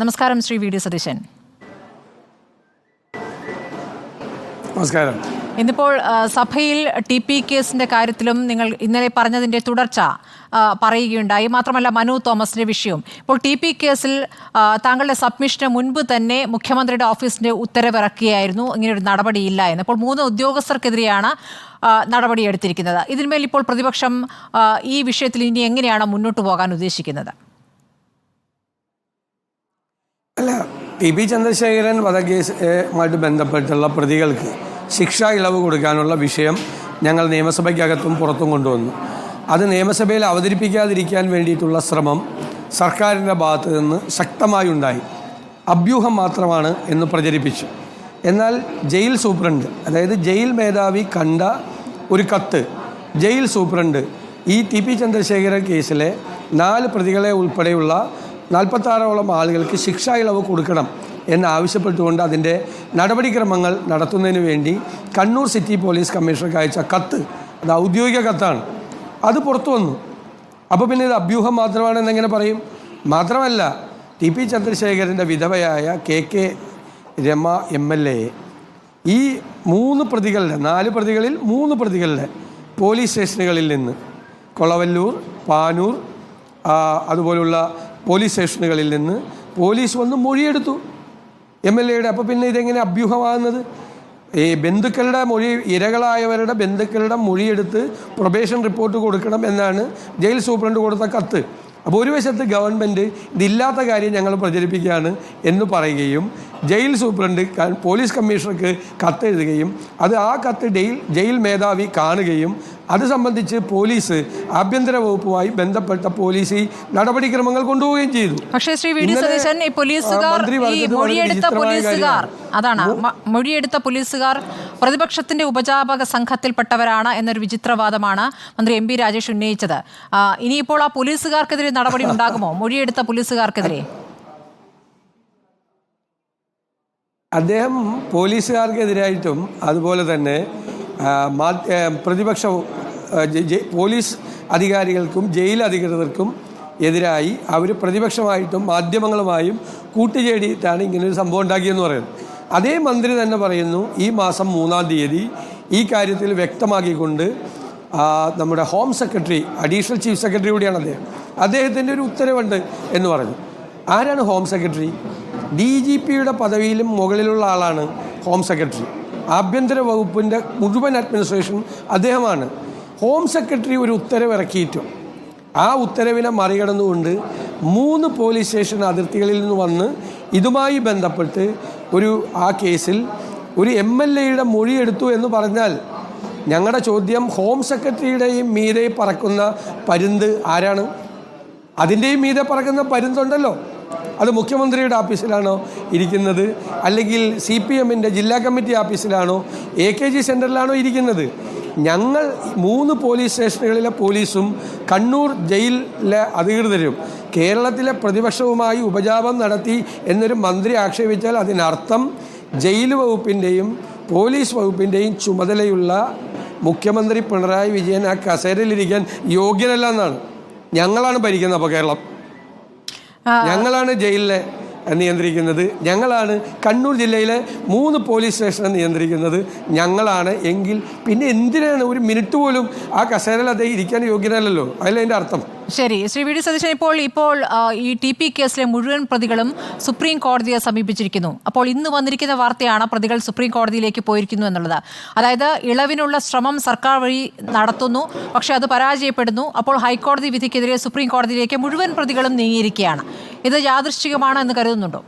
നമസ്കാരം Shri V D Satheesan. നമസ്കാരം. ഇന്നിപ്പോൾ സഭയിൽ ടി പി കേസിന്റെ കാര്യത്തിലും നിങ്ങൾ ഇന്നലെ പറഞ്ഞതിന്റെ തുടർച്ച പറയുകയുണ്ടായി. മാത്രമല്ല മനു തോമസിന്റെ വിഷയവും. ഇപ്പോൾ ടി പി കേസിൽ താങ്കളുടെ സബ്മിഷന് മുൻപ് തന്നെ മുഖ്യമന്ത്രിയുടെ ഓഫീസിന്റെ ഉത്തരവിറക്കിയായിരുന്നു ഇങ്ങനൊരു നടപടിയില്ല എന്ന്. ഇപ്പോൾ മൂന്ന് ഉദ്യോഗസ്ഥർക്കെതിരെയാണ് നടപടിയെടുത്തിരിക്കുന്നത്. ഇതിന്മേൽ ഇപ്പോൾ പ്രതിപക്ഷം ഈ വിഷയത്തിൽ ഇനി എങ്ങനെയാണ് മുന്നോട്ട് പോകാൻ ഉദ്ദേശിക്കുന്നത്? അല്ല പി പി ചന്ദ്രശേഖരൻ വധക്കേസുമായിട്ട് ബന്ധപ്പെട്ടുള്ള പ്രതികൾക്ക് ശിക്ഷ ഇളവ് കൊടുക്കാനുള്ള വിഷയം ഞങ്ങൾ നിയമസഭയ്ക്കകത്തും പുറത്തും കൊണ്ടുവന്നു. അത് നിയമസഭയിൽ അവതരിപ്പിക്കാതിരിക്കാൻ വേണ്ടിയിട്ടുള്ള ശ്രമം സർക്കാരിന്റെ ഭാഗത്ത് നിന്ന് ശക്തമായി ഉണ്ടായി. അഭ്യൂഹം മാത്രമാണ് എന്ന് പ്രചരിപ്പിച്ചു. എന്നാൽ ജയിൽ സൂപ്രണ്ട് അതായത് ജയിൽ മേധാവി കണ്ട ഒരു കത്ത് ജയിൽ സൂപ്രണ്ട് ഈ ടി പി ചന്ദ്രശേഖരൻ കേസിലെ നാല് പ്രതികളെ ഉൾപ്പെടെയുള്ള നാൽപ്പത്താറോളം ആളുകൾക്ക് ശിക്ഷാ ഇളവ് കൊടുക്കണം എന്നാവശ്യപ്പെട്ടുകൊണ്ട് അതിന്റെ നടപടിക്രമങ്ങൾ നടത്തുന്നതിന് വേണ്ടി കണ്ണൂർ സിറ്റി പോലീസ് കമ്മീഷണർക്ക് അയച്ച കത്ത് അത് ഔദ്യോഗിക കത്താണ്. അത് പുറത്തു വന്നു. അപ്പോൾ പിന്നെ ഇത് അഭ്യൂഹം മാത്രമാണെന്നെങ്ങനെ പറയും? മാത്രമല്ല ടി പി ചന്ദ്രശേഖരന്റെ വിധവയായ K K Rema M L A ഈ മൂന്ന് പ്രതികളുടെ നാല് പ്രതികളിൽ മൂന്ന് പ്രതികളുടെ പോലീസ് സ്റ്റേഷനുകളിൽ നിന്ന് കൊളവല്ലൂർ പാനൂർ അതുപോലുള്ള പോലീസ് സ്റ്റേഷനുകളിൽ നിന്ന് പോലീസ് വന്ന് മൊഴിയെടുത്തു. എം എൽ എയുടെ അപ്പോൾ പിന്നെ ഇതെങ്ങനെ അഭ്യൂഹമാകുന്നത്? ഈ ബന്ധുക്കളുടെ മൊഴി ഇരകളായവരുടെ ബന്ധുക്കളുടെ മൊഴിയെടുത്ത് പ്രൊബേഷൻ റിപ്പോർട്ട് കൊടുക്കണം എന്നാണ് ജയിൽ സൂപ്രണ്ട് കൊടുത്ത കത്ത്. അപ്പോൾ ഒരു വശത്ത് ഗവൺമെന്റ് ഇതില്ലാത്ത കാര്യം ഞങ്ങൾ പ്രചരിപ്പിക്കുകയാണ് എന്ന് പറയുകയും ജയിൽ സൂപ്രണ്ട് പോലീസ് കമ്മീഷണർക്ക് കത്തെഴുതുകയും അത് ആ കത്ത് ജയിൽ ജയിൽ മേധാവി കാണുകയും അത് സംബന്ധിച്ച് പോലീസ് ആഭ്യന്തര വകുപ്പുമായി ബന്ധപ്പെട്ട പോലീസ് ഈ നടപടിക്രമങ്ങൾ കൊണ്ടുപോവുകയും ചെയ്തു. പക്ഷേ ശ്രീ വി ഡി സതീശൻ ഈ പോലീസുകാർ മന്ത്രി ഈ മൊഴിയെടുത്ത പോലീസുകാർ അതാണ് മൊഴിയെടുത്ത പോലീസുകാർ പ്രതിപക്ഷത്തിന്റെ ഉപജാപക സംഘത്തിൽപ്പെട്ടവരാണ് എന്നൊരു വിചിത്രവാദമാണ് മന്ത്രി എം പി രാജേഷ് ഉന്നയിച്ചത്. ഇനിയിപ്പോൾ ആ പോലീസുകാർക്കെതിരെ നടപടി ഉണ്ടാകുമോ? മൊഴിയെടുത്ത പോലീസുകാർക്കെതിരെ? അദ്ദേഹം പോലീസുകാർക്കെതിരായിട്ടും അതുപോലെ തന്നെ പ്രതിപക്ഷ പോലീസ് അധികാരികൾക്കും ജയിൽ അധികൃതർക്കും എതിരായി അവർ പ്രതിപക്ഷമായിട്ടും മാധ്യമങ്ങളുമായും കൂട്ടുചേടിയിട്ടാണ് ഇങ്ങനൊരു സംഭവം ഉണ്ടാക്കിയെന്ന് പറയുന്നത്. അതേ മന്ത്രി തന്നെ പറയുന്നു ഈ മാസം മൂന്നാം തീയതി ഈ കാര്യത്തിൽ വ്യക്തമാക്കിക്കൊണ്ട് നമ്മുടെ home secretary additional chief secretary കൂടിയാണ് അദ്ദേഹം. അദ്ദേഹത്തിന്റെ ഒരു ഉത്തരവുണ്ട് എന്ന് പറഞ്ഞു. ആരാണ് ഹോം സെക്രട്ടറി? ഡി ജി പിയുടെ പദവിയിലും മുകളിലുള്ള ആളാണ് ഹോം സെക്രട്ടറി. ആഭ്യന്തര വകുപ്പിന്റെ മുഴുവൻ അഡ്മിനിസ്ട്രേഷൻ അദ്ദേഹമാണ്. ഹോം സെക്രട്ടറി ഒരു ഉത്തരവ് ഇറക്കിയിട്ടും ആ ഉത്തരവിനെ മറികടന്നുകൊണ്ട് മൂന്ന് പോലീസ് സ്റ്റേഷൻ അതിർത്തികളിൽ നിന്ന് വന്ന് ഇതുമായി ബന്ധപ്പെട്ട് ഒരു ആ കേസിൽ ഒരു എം എൽ എയുടെ മൊഴിയെടുത്തു എന്ന് പറഞ്ഞാൽ ഞങ്ങളുടെ ചോദ്യം ഹോം സെക്രട്ടറിയുടെയും മീതെ പറക്കുന്ന പരുന്ത് ആരാണ്? അതിന്റെയും മീതെ പറക്കുന്ന പരുന്തുണ്ടല്ലോ. അത് മുഖ്യമന്ത്രിയുടെ ഓഫീസിലാണോ ഇരിക്കുന്നത്? അല്ലെങ്കിൽ സി പി എമ്മിന്റെ ജില്ലാ കമ്മിറ്റി ഓഫീസിലാണോ? എ കെ ജി സെന്ററിലാണോ ഇരിക്കുന്നത്? ഞങ്ങൾ മൂന്ന് പോലീസ് സ്റ്റേഷനുകളിലെ പോലീസും കണ്ണൂർ ജയിലിലെ അധികൃതരും കേരളത്തിലെ പ്രതിപക്ഷവുമായി ഉപജാപം നടത്തി എന്നൊരു മന്ത്രി ആക്ഷേപിച്ചാൽ അതിനർത്ഥം ജയിൽ വകുപ്പിന്റെയും പോലീസ് വകുപ്പിന്റെയും ചുമതലയുള്ള മുഖ്യമന്ത്രി പിണറായി വിജയൻ ആ കസേരയിലിരിക്കാൻ യോഗ്യനല്ല എന്നാണ്. ഞങ്ങളാണ് ഭരിക്കുന്നത് അപ്പോൾ കേരളം. ഞങ്ങളാണ് ജയിലിലെ നിയന്ത്രിക്കുന്നത്. ഞങ്ങളാണ് കണ്ണൂർ ജില്ലയിലെ മൂന്ന് പോലീസ് സ്റ്റേഷനെ നിയന്ത്രിക്കുന്നത്. ഞങ്ങളാണ് എങ്കിൽ പിന്നെ എന്തിനാണ് ഒരു മിനിറ്റ് പോലും ആ കസേരയിൽ അദ്ദേഹം ഇരിക്കാൻ യോഗ്യനല്ലല്ലോ? അതിലതിന്റെ അർത്ഥം? ശരി. ശ്രീ വി ഡി സതീശൻ ഇപ്പോൾ ഇപ്പോൾ ഈ ടി പി കേസിലെ മുഴുവൻ പ്രതികളും സുപ്രീം കോടതിയെ സമീപിച്ചിരിക്കുന്നു. അപ്പോൾ ഇന്ന് വന്നിരിക്കുന്ന വാർത്തയാണ് പ്രതികൾ സുപ്രീം കോടതിയിലേക്ക് പോയിരിക്കുന്നു എന്നുള്ളത്. അതായത് ഇളവിനുള്ള ശ്രമം സർക്കാർ വഴി നടത്തുന്നു പക്ഷേ അത് പരാജയപ്പെടുന്നു. അപ്പോൾ ഹൈക്കോടതി വിധിക്കെതിരെ സുപ്രീം കോടതിയിലേക്ക് മുഴുവൻ പ്രതികളും നീങ്ങിയിരിക്കുകയാണ്. ഇത് യാദൃശ്ചികമാണ് എന്ന് കരുതുന്നുണ്ടോ?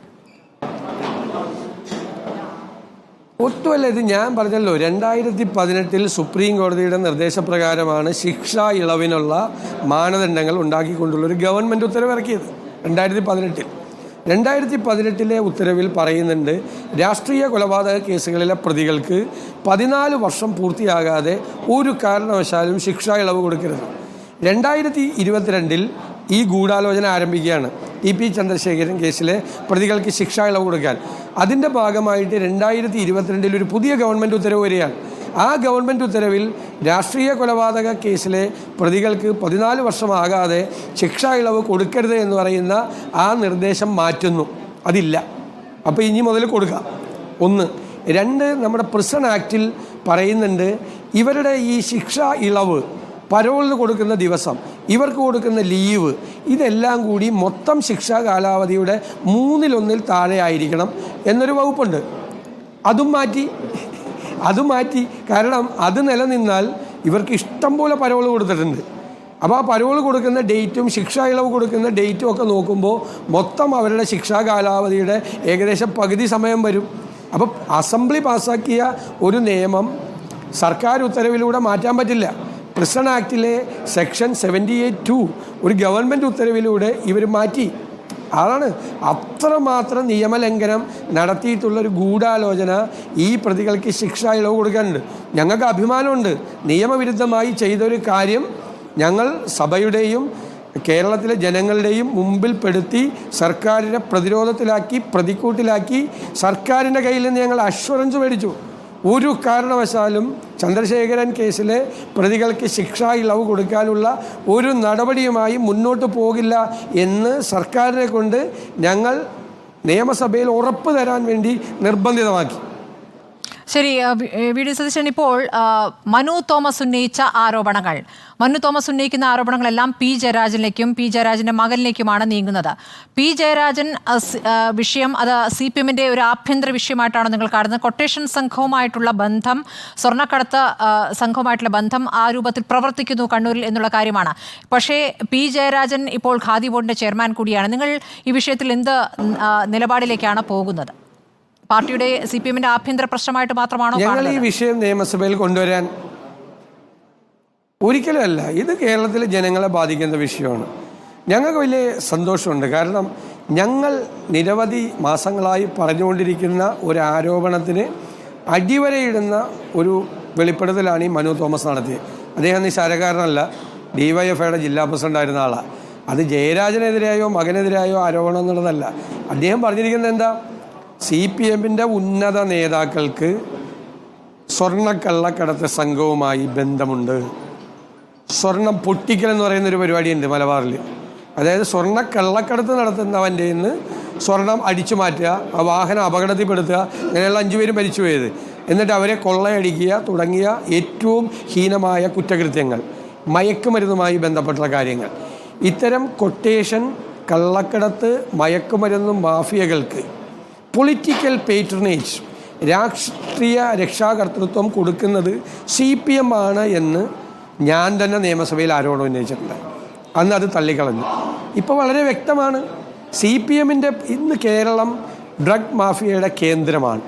ഒട്ടുമല്ല ഇത് ഞാൻ പറഞ്ഞല്ലോ രണ്ടായിരത്തി പതിനെട്ടിൽ സുപ്രീം കോടതിയുടെ നിർദ്ദേശപ്രകാരമാണ് ശിക്ഷാ ഇളവിനുള്ള മാനദണ്ഡങ്ങൾ ഉണ്ടാക്കിക്കൊണ്ടുള്ള ഒരു ഗവൺമെന്റ് ഉത്തരവിറക്കിയത് രണ്ടായിരത്തി പതിനെട്ടിൽ രണ്ടായിരത്തി പതിനെട്ടിലെ ഉത്തരവിൽ പറയുന്നുണ്ട് രാഷ്ട്രീയ കൊലപാതക കേസുകളിലെ പ്രതികൾക്ക് പതിനാല് വർഷം പൂർത്തിയാകാതെ ഒരു കാരണവശാലും ശിക്ഷാ ഇളവ് കൊടുക്കരുത്. രണ്ടായിരത്തി ഇരുപത്തിരണ്ടിൽ ഈ ഗൂഢാലോചന ആരംഭിക്കുകയാണ്. ഇ പി ചന്ദ്രശേഖരൻ കേസിലെ പ്രതികൾക്ക് ശിക്ഷ ഇളവ് കൊടുക്കാൻ. അതിന്റെ ഭാഗമായിട്ട് രണ്ടായിരത്തി ഇരുപത്തിരണ്ടിൽ ഒരു പുതിയ ഗവൺമെന്റ് ഉത്തരവ് വരികയാണ്. ആ ഗവൺമെന്റ് ഉത്തരവിൽ രാഷ്ട്രീയ കൊലപാതക കേസിലെ പ്രതികൾക്ക് പതിനാല് വർഷമാകാതെ ശിക്ഷ ഇളവ് കൊടുക്കരുത് എന്ന് പറയുന്ന ആ നിർദ്ദേശം മാറ്റുന്നു. അതില്ല. അപ്പോൾ ഇനി മുതൽ കൊടുക്കാം. ഒന്ന് രണ്ട് നമ്മുടെ പ്രിസൺ ആക്റ്റിൽ പറയുന്നുണ്ട് ഇവരുടെ ഈ ശിക്ഷ ഇളവ് പരോളിന് കൊടുക്കുന്ന ദിവസം ഇവർക്ക് കൊടുക്കുന്ന ലീവ് ഇതെല്ലാം കൂടി മൊത്തം ശിക്ഷാ കാലാവധിയുടെ മൂന്നിലൊന്നിൽ താഴെ ആയിരിക്കണം എന്നൊരു വകുപ്പുണ്ട്. അതും മാറ്റി അതും മാറ്റി. കാരണം അത് നിലനിന്നാൽ ഇവർക്ക് ഇഷ്ടം പോലെ പരോൾ കൊടുത്തിട്ടുണ്ട്. അപ്പോൾ ആ പരോൾ കൊടുക്കുന്ന ഡേറ്റും ശിക്ഷാ ഇളവ് കൊടുക്കുന്ന ഡേറ്റും ഒക്കെ നോക്കുമ്പോൾ മൊത്തം അവരുടെ ശിക്ഷാ കാലാവധിയുടെ ഏകദേശം പകുതി സമയം വരും. അപ്പം അസംബ്ലി പാസ്സാക്കിയ ഒരു നിയമം സർക്കാർ ഉത്തരവിലൂടെ മാറ്റാൻ പറ്റില്ല. പ്രിസൺ ആക്ടിലെ സെക്ഷൻ സെവന്റി എയ്റ്റ് ടു ഒരു ഗവൺമെന്റ് ഉത്തരവിലൂടെ ഇവർ മാറ്റി. അതാണ് അത്രമാത്രം നിയമലംഘനം നടത്തിയിട്ടുള്ള ഒരു ഗൂഢാലോചന ഈ പ്രതികൾക്ക് ശിക്ഷ ഇളവ് കൊടുക്കാനുണ്ട്. ഞങ്ങൾക്ക് അഭിമാനമുണ്ട്. നിയമവിരുദ്ധമായി ചെയ്തൊരു കാര്യം ഞങ്ങൾ സഭയുടെയും കേരളത്തിലെ ജനങ്ങളുടെയും മുമ്പിൽപ്പെടുത്തി സർക്കാരിനെ പ്രതിരോധത്തിലാക്കി പ്രതിക്കൂട്ടിലാക്കി സർക്കാരിന്റെ കയ്യിൽ നിന്ന് ഞങ്ങൾ അഷ്വറൻസ് മേടിച്ചു. ഒരു കാരണവശാലും ചന്ദ്രശേഖരൻ കേസിലെ പ്രതികൾക്ക് ശിക്ഷ ഇളവ് കൊടുക്കാനുള്ള ഒരു നടപടിയുമായി മുന്നോട്ട് പോകില്ല എന്ന് സർക്കാരിനെ കൊണ്ട് ഞങ്ങൾ നിയമസഭയിൽ ഉറപ്പ് തരാൻ വേണ്ടി നിർബന്ധിതമാക്കി. ശരി വി- ഡി സതീശൻ ഇപ്പോൾ മനു തോമസ് ഉന്നയിച്ച ആരോപണങ്ങൾ. മനു തോമസ് ഉന്നയിക്കുന്ന ആരോപണങ്ങളെല്ലാം പി ജയരാജനിലേക്കും പി ജയരാജന്റെ മകനിലേക്കുമാണ് നീങ്ങുന്നത്. പി ജയരാജൻ വിഷയം അത് സി പി എമ്മിന്റെ ഒരു ആഭ്യന്തര വിഷയമായിട്ടാണ് നിങ്ങൾ കാണുന്നത്. കൊട്ടേഷൻ സംഘവുമായിട്ടുള്ള ബന്ധം സ്വർണക്കടത്ത് സംഘവുമായിട്ടുള്ള ബന്ധം ആ രൂപത്തിൽ പ്രവർത്തിക്കുന്നു കണ്ണൂരിൽ എന്നുള്ള കാര്യമാണ്. പക്ഷേ പി ജയരാജൻ ഇപ്പോൾ ഖാദി ബോർഡിന്റെ ചെയർമാൻ കൂടിയാണ്. നിങ്ങൾ ഈ വിഷയത്തിൽ എന്ത് നിലപാടിലേക്കാണ് പോകുന്നത്? പാർട്ടിയുടെ സി പി എമ്മിന്റെ ആഭ്യന്തര പ്രശ്നമായിട്ട് മാത്രമാണോ ഞങ്ങൾ ഈ വിഷയം നിയമസഭയിൽ കൊണ്ടുവരാൻ ഒരിക്കലുമല്ല. ഇത് കേരളത്തിലെ ജനങ്ങളെ ബാധിക്കുന്ന വിഷയമാണ്. ഞങ്ങൾക്ക് വലിയ സന്തോഷമുണ്ട്. കാരണം ഞങ്ങൾ നിരവധി മാസങ്ങളായി പറഞ്ഞുകൊണ്ടിരിക്കുന്ന ഒരു ആരോപണത്തിന് അടിവരയിടുന്ന ഒരു വെളിപ്പെടുത്തലാണ് ഈ മനു തോമസ് നടത്തിയത്. അദ്ദേഹം നിസ്സാരക്കാരനല്ല. ഡിവൈഎഫ്ഐയുടെ ജില്ലാ പ്രസിഡന്റായിരുന്ന ആളാണ് അത് ജയരാജനെതിരായോ മകനെതിരായോ ആരോപണം എന്നുള്ളതല്ല. അദ്ദേഹം പറഞ്ഞിരിക്കുന്നത് എന്താ? സി പി എമ്മിന്റെ ഉന്നത നേതാക്കൾക്ക് സ്വർണക്കള്ളക്കടത്ത് സംഘവുമായി ബന്ധമുണ്ട്. സ്വർണം പൊട്ടിക്കൽ എന്ന് പറയുന്ന ഒരു പരിപാടിയുണ്ട് മലബാറിൽ അതായത് സ്വർണ കള്ളക്കടത്ത് നടത്തുന്നവന്റെ നിന്ന് സ്വർണം അടിച്ചു മാറ്റുക ആ വാഹനം അപകടത്തിൽപ്പെടുത്തുക അങ്ങനെയുള്ള അഞ്ചു പേരും മരിച്ചു പോയത്. എന്നിട്ട് അവരെ കൊള്ളയടിക്കുക തുടങ്ങിയ ഏറ്റവും ഹീനമായ കുറ്റകൃത്യങ്ങൾ മയക്കുമരുന്നുമായി ബന്ധപ്പെട്ട കാര്യങ്ങൾ. ഇത്തരം കൊട്ടേഷൻ കള്ളക്കടത്ത് മയക്കുമരുന്നും മാഫിയകൾക്ക് പൊളിറ്റിക്കൽ പേറ്റർനേജ് രാഷ്ട്രീയ രക്ഷാകർത്തൃത്വം കൊടുക്കുന്നത് സി പി എം ആണ് എന്ന് ഞാൻ തന്നെ നിയമസഭയിൽ ആരോടും ഉന്നയിച്ചിട്ടുണ്ട് അന്ന് അത് തള്ളിക്കളഞ്ഞു. ഇപ്പോൾ വളരെ വ്യക്തമാണ്. സി പി എമ്മിന്റെ ഇന്ന് കേരളം ഡ്രഗ് മാഫിയയുടെ കേന്ദ്രമാണ്.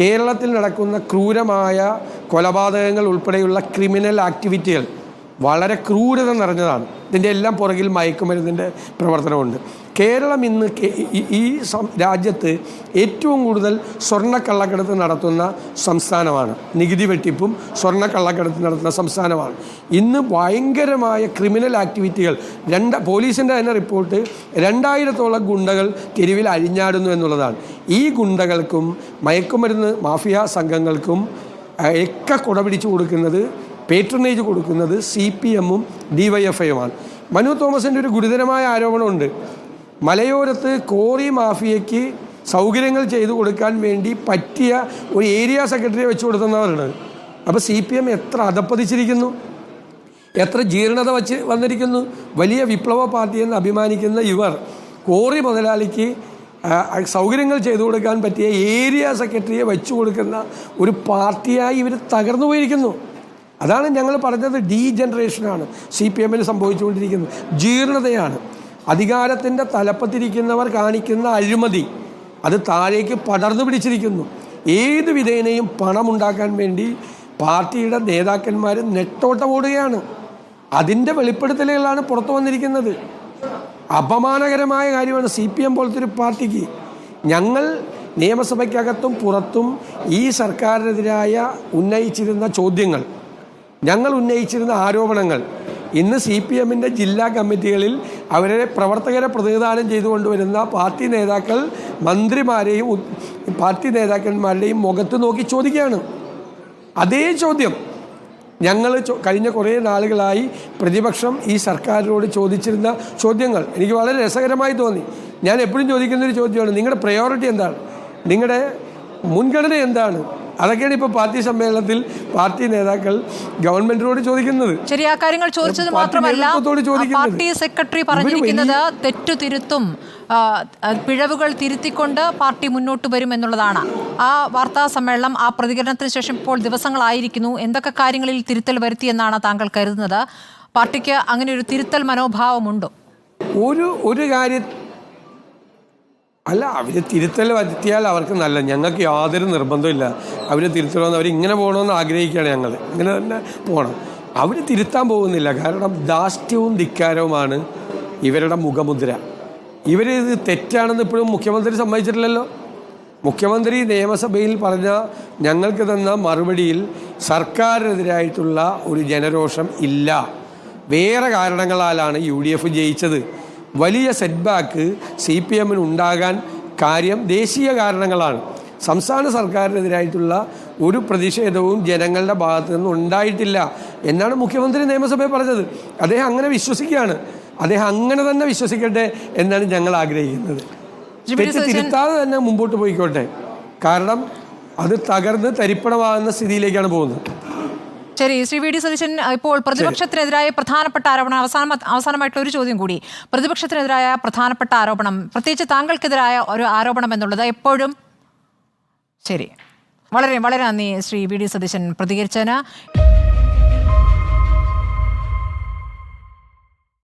കേരളത്തിൽ നടക്കുന്ന ക്രൂരമായ കൊലപാതകങ്ങൾ ഉൾപ്പെടെയുള്ള ക്രിമിനൽ ആക്ടിവിറ്റികൾ വളരെ ക്രൂരത നിറഞ്ഞതാണ്. ഇതിന്റെ എല്ലാം പുറകിൽ മയക്കുമരുന്നിന്റെ പ്രവർത്തനമുണ്ട്. കേരളം ഇന്ന് ഈ- രാജ്യത്ത് ഏറ്റവും കൂടുതൽ സ്വർണക്കള്ളക്കടത്ത് നടത്തുന്ന സംസ്ഥാനമാണ്. നികുതി വെട്ടിപ്പും സ്വർണക്കള്ളക്കടത്ത് നടത്തുന്ന സംസ്ഥാനമാണ്. ഇന്ന് ഭയങ്കരമായ ക്രിമിനൽ ആക്ടിവിറ്റികൾ രണ്ട് പോലീസിന്റെ തന്നെ റിപ്പോർട്ട് രണ്ടായിരത്തോളം ഗുണ്ടകൾ തെരുവിൽ അഴിഞ്ഞാടുന്നു എന്നുള്ളതാണ്. ഈ ഗുണ്ടകൾക്കും മയക്കുമരുന്ന് മാഫിയ സംഘങ്ങൾക്കും ഒക്കെ കുടപിടിച്ചു കൊടുക്കുന്നത് പേട്രണേജ് കൊടുക്കുന്നത് സി പി എമ്മും ഡി വൈ എഫ് ഐയുമാണ് മനു തോമസിന്റെ ഒരു ഗുരുതരമായ ആരോപണമുണ്ട്. മലയോരത്ത് കോറി മാഫിയയ്ക്ക് സൗകര്യങ്ങൾ ചെയ്തു കൊടുക്കാൻ വേണ്ടി പറ്റിയ ഒരു ഏരിയ സെക്രട്ടറിയെ വെച്ചു കൊടുത്തുന്നവരാണ് അപ്പോൾ സി പി എം എത്ര അധപ്പതിച്ചിരിക്കുന്നു? എത്ര ജീർണത വച്ച് വന്നിരിക്കുന്നു? വലിയ വിപ്ലവ പാർട്ടിയെന്ന് അഭിമാനിക്കുന്ന ഇവർ കോറി മുതലാളിക്ക് സൗകര്യങ്ങൾ ചെയ്തു കൊടുക്കാൻ പറ്റിയ ഏരിയ സെക്രട്ടറിയെ വെച്ചു കൊടുക്കുന്ന ഒരു പാർട്ടിയായി ഇവർ തകർന്നു പോയിരിക്കുന്നു. അതാണ് ഞങ്ങൾ പറഞ്ഞത് ഡീ ജനറേഷനാണ് സി പി എമ്മിൽ സംഭവിച്ചുകൊണ്ടിരിക്കുന്നത്. ജീർണതയാണ്. അധികാരത്തിന്റെ തലപ്പത്തിരിക്കുന്നവർ കാണിക്കുന്ന അഴിമതി അത് താഴേക്ക് പടർന്നു പിടിച്ചിരിക്കുന്നു. ഏത് വിധേനയും പണമുണ്ടാക്കാൻ വേണ്ടി പാർട്ടിയുടെ നേതാക്കന്മാർ നെട്ടോട്ടം ഓടുകയാണ്. അതിന്റെ വെളിപ്പെടുത്തലുകളാണ് പുറത്തു വന്നിരിക്കുന്നത്. അപമാനകരമായ കാര്യമാണ് സി പി എം പോലത്തെ ഒരു പാർട്ടിക്ക്. ഞങ്ങൾ നിയമസഭയ്ക്കകത്തും പുറത്തും ഈ സർക്കാരിനെതിരായ ഉന്നയിച്ചിരുന്ന ചോദ്യങ്ങൾ. ഞങ്ങൾ ഉന്നയിച്ചിരുന്ന ആരോപണങ്ങൾ. ഇന്ന് സി പി എമ്മിന്റെ ജില്ലാ കമ്മിറ്റികളിൽ അവരെ പ്രവർത്തകരെ പ്രതിനിധാനം ചെയ്തുകൊണ്ടുവരുന്ന പാർട്ടി നേതാക്കൾ മന്ത്രിമാരെയും പാർട്ടി നേതാക്കന്മാരുടെയും മുഖത്ത് നോക്കി ചോദിക്കുകയാണ്. അതേ ചോദ്യം. ഞങ്ങൾ കഴിഞ്ഞ കുറേ നാളുകളായി പ്രതിപക്ഷം ഈ സർക്കാരിനോട് ചോദിച്ചിരുന്ന ചോദ്യങ്ങൾ. എനിക്ക് വളരെ രസകരമായി തോന്നി. ഞാൻ എപ്പോഴും ചോദിക്കുന്നൊരു ചോദ്യമാണ് നിങ്ങളുടെ പ്രയോറിറ്റി എന്താണ്? നിങ്ങളുടെ മുൻഗണന എന്താണ്? അതൊക്കെയാണ് ഇപ്പോൾ പാർട്ടി സമ്മേളനത്തിൽ പാർട്ടി നേതാക്കൾ ഗവൺമെന്റിനോട് ചോദിക്കുന്നത്. ശരി ആ കാര്യങ്ങൾ ചോദിച്ചത് മാത്രമല്ല പാർട്ടി സെക്രട്ടറി പറഞ്ഞിരിക്കുന്നത് തെറ്റു തിരുത്തും പിഴവുകൾ തിരുത്തിക്കൊണ്ട് പാർട്ടി മുന്നോട്ട് വരും എന്നുള്ളതാണ്. ആ വാർത്താ സമ്മേളനം ആ പ്രതികരണത്തിന് ശേഷം ഇപ്പോൾ ദിവസങ്ങളായിരിക്കുന്നു. എന്തൊക്കെ കാര്യങ്ങളിൽ തിരുത്തൽ വരുത്തിയെന്നാണ് താങ്കൾ കരുതുന്നത്? പാർട്ടിക്ക് അങ്ങനെ ഒരു തിരുത്തൽ മനോഭാവമുണ്ടോ? ഒരു ഒരു കാര്യം അല്ല അവർ തിരുത്തൽ വരുത്തിയാൽ അവർക്ക് നല്ല. ഞങ്ങൾക്ക് യാതൊരു നിർബന്ധമില്ല അവർ തിരുത്തണമെന്ന് അവർ ഇങ്ങനെ പോകണമെന്ന് ആഗ്രഹിക്കുകയാണ് ഞങ്ങൾ ഇങ്ങനെ തന്നെ പോകണം. അവർ തിരുത്താൻ പോകുന്നില്ല. കാരണം ധാഷ്ട്യവും ധിക്കാരവുമാണ് ഇവരുടെ മുഖമുദ്ര. ഇവർ ഇത് തെറ്റാണെന്ന് ഇപ്പോഴും മുഖ്യമന്ത്രി സമ്മതിച്ചിട്ടില്ലല്ലോ? മുഖ്യമന്ത്രി നിയമസഭയിൽ പറഞ്ഞ ഞങ്ങൾക്ക് തന്ന മറുപടിയിൽ സർക്കാരിനെതിരായിട്ടുള്ള ഒരു ജനരോഷം ഇല്ല. വേറെ കാരണങ്ങളാലാണ് യു ഡി എഫ് ജയിച്ചത്. വലിയ സെറ്റ്ബാക്ക് സി പി എമ്മിന് ഉണ്ടാകാൻ കാര്യം ദേശീയ കാരണങ്ങളാണ്. സംസ്ഥാന സർക്കാരിനെതിരായിട്ടുള്ള ഒരു പ്രതിഷേധവും ജനങ്ങളുടെ ഭാഗത്തു നിന്നും ഉണ്ടായിട്ടില്ല എന്നാണ് മുഖ്യമന്ത്രി നിയമസഭയിൽ പറഞ്ഞത്. അദ്ദേഹം അങ്ങനെ വിശ്വസിക്കുകയാണ്. അദ്ദേഹം അങ്ങനെ തന്നെ വിശ്വസിക്കട്ടെ എന്നാണ് ഞങ്ങൾ ആഗ്രഹിക്കുന്നത്. തെറ്റ് തിരുത്താതെ തന്നെ മുമ്പോട്ട് പോയിക്കോട്ടെ. കാരണം അത് തകർന്ന് തരിപ്പണമാകുന്ന സ്ഥിതിയിലേക്കാണ് പോകുന്നത്. ശരി ശ്രീ വി ഡി സതീശൻ ഇപ്പോൾ പ്രതിപക്ഷത്തിനെതിരായ പ്രധാനപ്പെട്ട ആരോപണം അവസാന അവസാനമായിട്ടുള്ള ഒരു ചോദ്യം കൂടി. പ്രതിപക്ഷത്തിനെതിരായ പ്രധാനപ്പെട്ട ആരോപണം പ്രത്യേകിച്ച് താങ്കൾക്കെതിരായ ഒരു ആരോപണം എന്നുള്ളത് എപ്പോഴും ശരി. വളരെ വളരെ നന്ദി ശ്രീ വി ഡി സതീശൻ പ്രതികരിച്ചതിന്.